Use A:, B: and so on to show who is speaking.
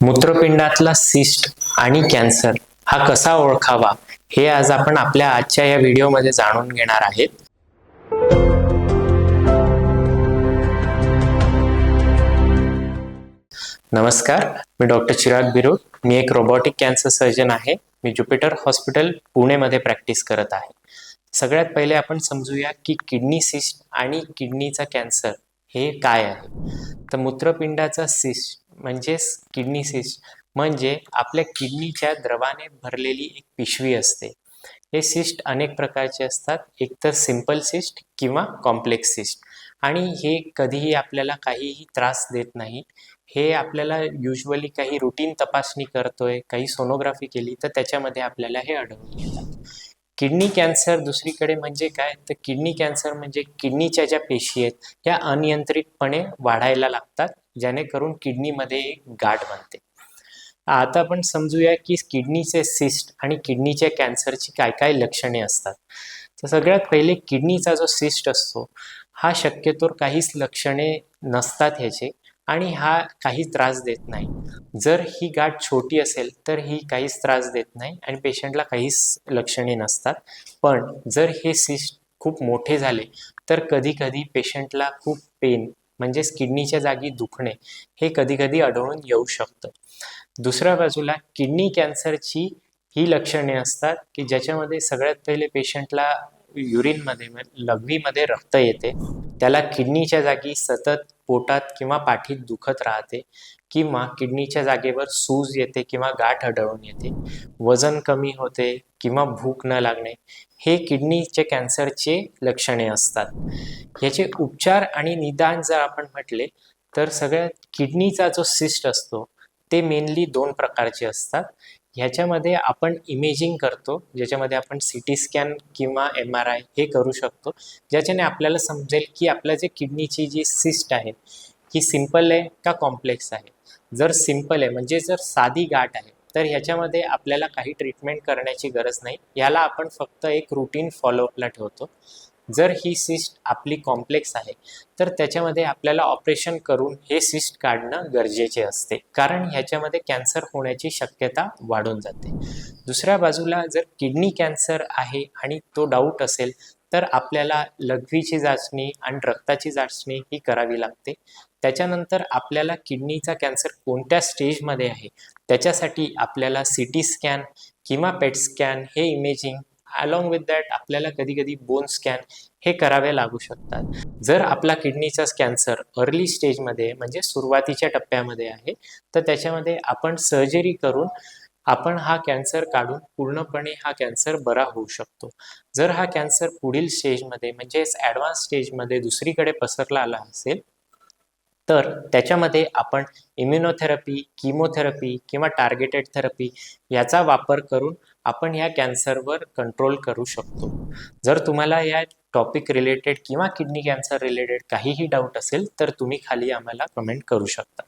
A: मूत्रपिंडातला cyst आणि cancer हा कसा ओळखावा हे आज आपण आपल्या आजच्या या व्हिडिओमध्ये जाणून घेणार आहेत. नमस्कार मी डॉक्टर चिराग बिरोड. मी एक रोबोटिक कॅन्सर सर्जन आहे. मी ज्युपिटर हॉस्पिटल पुणेमध्ये प्रॅक्टिस करत आहे. सगळ्यात पहिले आपण समजूया की किडनी सिस्ट आणि किडनीचा कॅन्सर हे काय आहे. तर मूत्रपिंडाचा सिस्ट म्हणजेच किडनी सिस्ट. म्हणजे आपल्या किडनीच्या द्रवाने भरलेली एक पिशवी असते. हे सिस्ट अनेक प्रकारचे असतात. एकतर सिंपल सिस्ट किंवा कॉम्प्लेक्स सिस्ट. आणि हे कधीही आपल्याला काहीही त्रास देत नाही. हे आपल्याला युजली काही रुटीन तपासणी करतोय काही सोनोग्राफी केली तर त्याच्यामध्ये आपल्याला हे आढळून येतात. किडनी कॅन्सर दुसरीकडे म्हणजे काय? तर किडनी कॅन्सर म्हणजे किडनीच्या ज्या पेशी आहेत ह्या अनियंत्रितपणे वाढायला लागतात. जेणेकरून किडनीमध्ये एक गाठ बनते. आता आपण समजूया की किडनीचे सिस्ट आणि किडनीच्या कॅन्सरची काय काय लक्षणे असतात. तर सगळ्यात पहिले किडनीचा जो सिस्ट असतो हा शक्यतो काहीच लक्षणे नसतात ह्याचे आणि हा काही त्रास देत नाही. जर ही गाठ छोटी असेल तर ही काहीच त्रास देत नाही आणि पेशंटला काहीच लक्षणे नसतात. पण जर हे सिस्ट खूप मोठे झाले तर कधी कधी पेशंटला खूप पेन म्हणजेच किडनीच्या जागी दुखणे हे कधी कधी आढळून येऊ शकतं. दुसऱ्या बाजूला किडनी कॅन्सरची ही लक्षणे असतात की ज्याच्यामध्ये सगळ्यात पहिले पेशंटला युरिनमध्ये लघवीमध्ये रक्त येते. त्याला किडनीच्या जागी सतत पोटात किंवा पाठीत दुखत राहते. किंवा किडनीच्या जागेवर सूज येते किंवा गाठ आढळून येते वजन कमी होते किंवा भूक न लागणे हे किडनीचे कॅन्सरचे लक्षणे असतात. याचे उपचार आणि निदान जर आपण म्हटले तर सगळ्यात किडनीचा जो सिस्ट असतो ते मेनली दोन प्रकारचे असतात. ह्याच्यामध्ये आपण इमेजिंग करतो ज्याच्यामध्ये आपण सी टी स्कॅन किंवा एम आर आय हे करू शकतो ज्याच्याने आपल्याला समजेल की आपल्या जे किडनीची जी सिस्ट आहे ही सिंपल आहे का कॉम्प्लेक्स आहे. जर सिंपल आहे म्हणजे जर साधी गाठ आहे तर ह्याच्यामध्ये आपल्याला काही ट्रीटमेंट करण्याची गरज नाही. याला आपण फक्त एक रुटीन फॉलोअपला ठेवतो. जर ही सिस्ट आपली कॉम्प्लेक्स आहे तर त्याच्यामध्ये आपल्याला ऑपरेशन करून हे सिस्ट काढणं गरजेचे असते. कारण ह्याच्यामध्ये कॅन्सर होण्याची शक्यता वाढून जाते. दुसऱ्या बाजूला जर किडनी कॅन्सर आहे आणि तो डाऊट असेल तर आपल्याला लघवीची चाचणी आणि रक्ताची चाचणी ही करावी लागते. त्याच्यानंतर आपल्याला किडनीचा कॅन्सर कोणत्या स्टेजमध्ये आहे? त्याच्यासाठी आपल्याला सी टी स्कॅन किंवा पेट स्कॅन हे इमेजिंग अलॉंग विथ दॅट आपल्याला कधी कधी बोन स्कॅन हे करावे लागू शकतात. जर आपला किडनीचा कॅन्सर अर्ली स्टेजमध्ये म्हणजे सुरुवातीच्या टप्प्यामध्ये आहे तर त्याच्यामध्ये आपण सर्जरी करून आपण हा कॅन्सर काढून पूर्णपणे हा कॅन्सर बरा होऊ शकतो. जर हा कॅन्सर पुढील स्टेजमध्ये म्हणजेच ॲडव्हान्स स्टेजमध्ये दुसरीकडे पसरला आला असेल तर त्याच्यामध्ये आपण इम्युनोथेरपी किमोथेरपी किंवा टार्गेटेड थेरपी याचा वापर करून आपण या कॅन्सरवर कंट्रोल करू शकतो. जर तुम्हाला या टॉपिक रिलेटेड किंवा किडनी कॅन्सर रिलेटेड काहीही डाऊट असेल तर तुम्ही खाली आम्हाला कमेंट करू शकता.